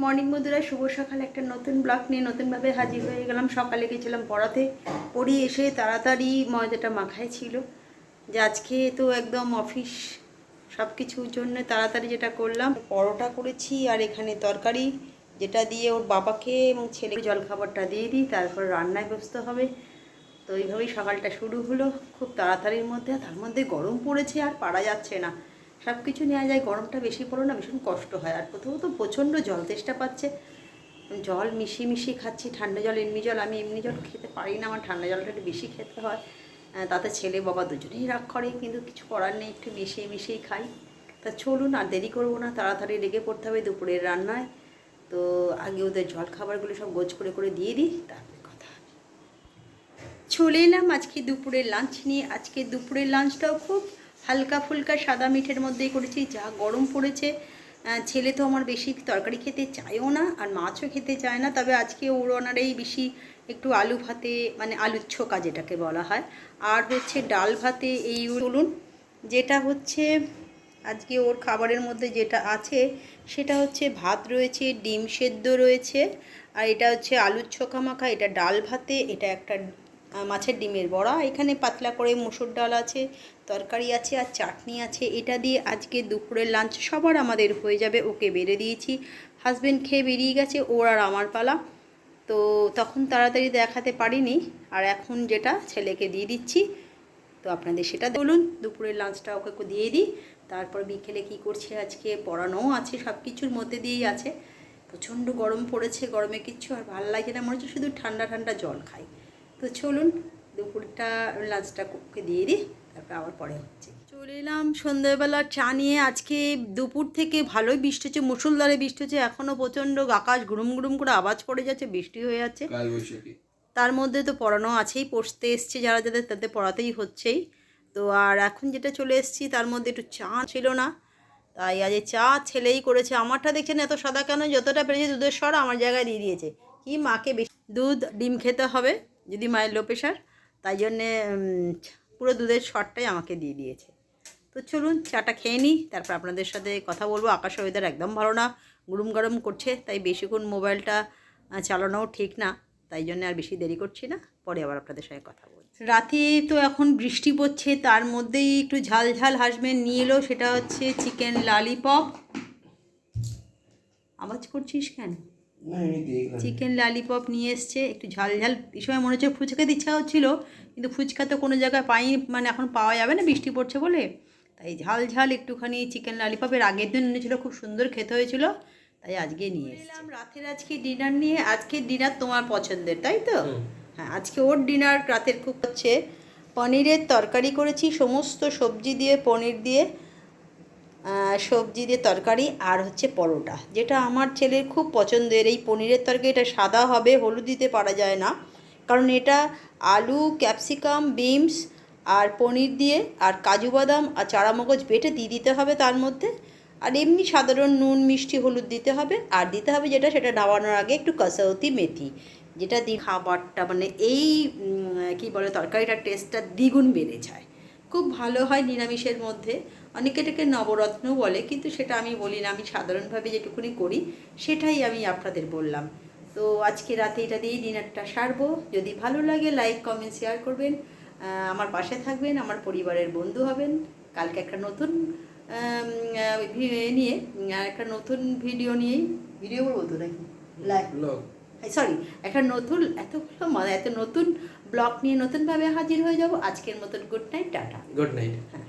Morning বন্ধুরা, শুভ সকাল। একটা নতুন ব্লগ নিয়ে নতুনভাবে হাজির হয়ে গেলাম। সকালে গেছিলাম পড়াতে। পড়ি এসে তাড়াতাড়ি ময়দাটা মাখায় ছিল। যে আজকে তো একদম অফিস সব কিছুর জন্য তাড়াতাড়ি যেটা করলাম, পরোটা করেছি আর এখানে তরকারি, যেটা দিয়ে ওর বাবাকে এবং ছেলে জলখাবারটা দিয়ে দিই, তারপর রান্নায় ব্যস্ত হবে। তো এইভাবেই সকালটা শুরু হলো। খুব তাড়াতাড়ির মধ্যে, তার মধ্যে গরম পড়েছে আর পারা যাচ্ছে না। সব কিছু নেওয়া যায়, গরমটা বেশি পড়ো না, ভীষণ কষ্ট হয়। আর প্রথমত প্রচণ্ড জল, তেষ্টা পাচ্ছে। জল মিশিয়ে মিশিয়ে খাচ্ছি, ঠান্ডা জল, এমনি জল, আমি এমনি জল খেতে পারি না, আমার ঠান্ডা জলটা একটু বেশি খেতে হয়। তাতে ছেলে বাবা দুজনেই রাগ করে, কিন্তু কিছু করার নেই, একটু মিশিয়ে মিশিয়েই খাই। তা চলুন, আর দেরি করব না, তাড়াতাড়ি লেগে পড়তে হবে দুপুরের রান্নায়। তো আগে ওদের জল খাবারগুলো সব গোছ করে করে দিয়ে দিই, তারপরে কথা চলে এলাম আজকে দুপুরের লাঞ্চ নিয়ে। আজকে দুপুরের লাঞ্চটাও খুব হালকা ফুলকা সাদা মিঠের মধ্যেই করেছি, যা গরম পড়েছে। ছেলে তো আমার বেশি তরকারি খেতে চায়ও না আর মাছও খেতে চায় না। তবে আজকে ওর ওনারাই বেশি একটু আলু ভাতে মানে আলুর ছোকা যেটাকে বলা হয়। আর হচ্ছে ডাল ভাতে এই চলুন যেটা হচ্ছে আজকে ওর খাবারের মধ্যে যেটা আছে, সেটা হচ্ছে ভাত রয়েছে, ডিম সেদ্ধ রয়েছে। আর এটা হচ্ছে আলুর ছোকা মাখা, এটা ডাল ভাতে, এটা একটা মাছের ডিমের বড়া। এখানে পাতলা করে মুসুর ডাল আছে, তরকারি আছে আর চাটনি আছে। এটা দিয়ে আজকে দুপুরের লাঞ্চ সবার আমাদের হয়ে যাবে। ওকে বেড়ে দিয়েছি। হাজব্যান্ড খেয়ে বেরিয়ে গেছে, ওর আর আমার পালা। তো তখন তাড়াতাড়ি দেখাতে পারিনি। আর এখন যেটা ছেলেকে দিয়ে দিচ্ছি, তো আপনাদের সেটা বলুন, দুপুরের লাঞ্চটা ওকে দিয়ে দিই। তারপর বিকেলে কি করছে আজকে? পড়ানোও আছে সব কিছুর মধ্যে দিয়েই আছে। প্রচণ্ড গরম পড়েছে, গরমে কিচ্ছু আর ভালো লাগে না। মনে হচ্ছে শুধু ঠান্ডা ঠান্ডা জল খাই। তো চলুন দুপুরটা লাঞ্চটা ওকে দিয়ে দিই তারপর আবার পরে হচ্ছে। চলে এলাম সন্ধ্যাবেলা চা নিয়ে। আজকে দুপুর থেকে ভালোই বৃষ্টি হচ্ছে মুসুলধারে বৃষ্টি হচ্ছে। এখনও প্রচণ্ড আকাশ গুড়ুম গুড়ুম করে আওয়াজ পড়ে যাচ্ছে বৃষ্টি হয়ে যাচ্ছে। তার মধ্যে তো পড়ানো আছেই পড়তে এসছে যারা যাদের তাদের পড়াতেই হচ্ছেই। তো আর এখন যেটা চলে এসেছি তার মধ্যে একটু চা ছিল না। তাই আজ চা ছেলেই করেছে। আমারটা দেখছেন এত সাদা কেন? যতটা পেরেছে দুধের স্বর আমার জায়গায় দিয়ে দিয়েছে। কি মাকে বেশি দুধ ডিম খেতে হবে। যদি মায়ের লো প্রেশার তাই জন্যে পুরো দুধের স্বরটাই আমাকে দিয়ে দিয়েছে। তো চলুন, চাটা খেয়ে নিই, তারপর আপনাদের সাথে কথা বলব। আকাশ ওয়েদার একদম ভালো না, গরম গরম করছে, তাই বেশিক্ষণ মোবাইলটা চালানোও ঠিক না, তাই জন্য আর বেশি দেরি করছি না। পরে আবার আপনাদের সঙ্গে কথা বলছি রাতে তো এখন বৃষ্টি পড়ছে, তার মধ্যেই একটু ঝাল ঝাল হাসবেন্ড নিয়ে এলো, সেটা হচ্ছে চিকেন লালিপপ আওয়াজ করছিস কেন? চিকেন লালিপপ নিয়ে এসছে একটু ঝাল ঝাল এই সময় মনে হচ্ছে ফুচকা ইচ্ছা হচ্ছিল কিন্তু ফুচকা তো কোনো জায়গায় পাই মানে এখন পাওয়া যাবে না বৃষ্টি পড়ছে বলে। তাই ঝাল ঝাল একটুখানি চিকেন লালিপপের আগের দিন এনেছিল খুব সুন্দর খেতে হয়েছিল তাই আজকে নিয়ে এলাম রাতের আজকে ডিনার নিয়ে আজকে ডিনার তোমার পছন্দের তাই তো? হ্যাঁ আজকে ওর ডিনার রাতের খুব হচ্ছে। পনিরের তরকারি করেছি সমস্ত সবজি দিয়ে পনির দিয়ে সবজি দিয়ে তরকারি আর হচ্ছে পরোটা। যেটা আমার ছেলের খুব পছন্দের। এই পনিরের তরকারি, এটা সাদা হবে, হলুদ দিতে পারা যায় না। কারণ এটা আলু, ক্যাপসিকাম, বিনস আর পনির দিয়ে আর কাজু বাদাম আর চারামগজ বেটে দিয়ে দিতে হবে তার মধ্যে। আর এমনি সাধারণ নুন, মিষ্টি, হলুদ দিতে হবে। আর দিতে হবে যেটা, সেটা নামানোর আগে একটু কাসাউতি মেথি। যেটা দিয়ে খাবারটা মানে এই কি বলে, তরকারিটার টেস্টটা দ্বিগুণ বেড়ে যায়। খুব ভালো হয় নিরামিষের মধ্যে। অনেকে এটাকে নবরত্ন বলে, কিন্তু সেটা আমি বলি না, আমি সাধারণভাবে যেটুকুনি করি, সেটাই আমি আপনাদের বললাম। তো আজকে রাতে এটা দিয়েই ডিনারটা সারবো। যদি ভালো লাগে, লাইক, কমেন্ট, শেয়ার করবেন। আমার পাশে থাকবেন, আমার পরিবারের বন্ধু হবেন। কালকে একটা নতুন নিয়ে একটা নতুন ভিডিও নিয়েই, ভিডিও বলব তো নাকি? লাইভ সরি একটা নতুন এতগুলো মানে এত নতুন ব্লগ নিয়ে নতুনভাবে হাজির হয়ে যাব। আজকের মতন good night tata. Good night হ্যাঁ।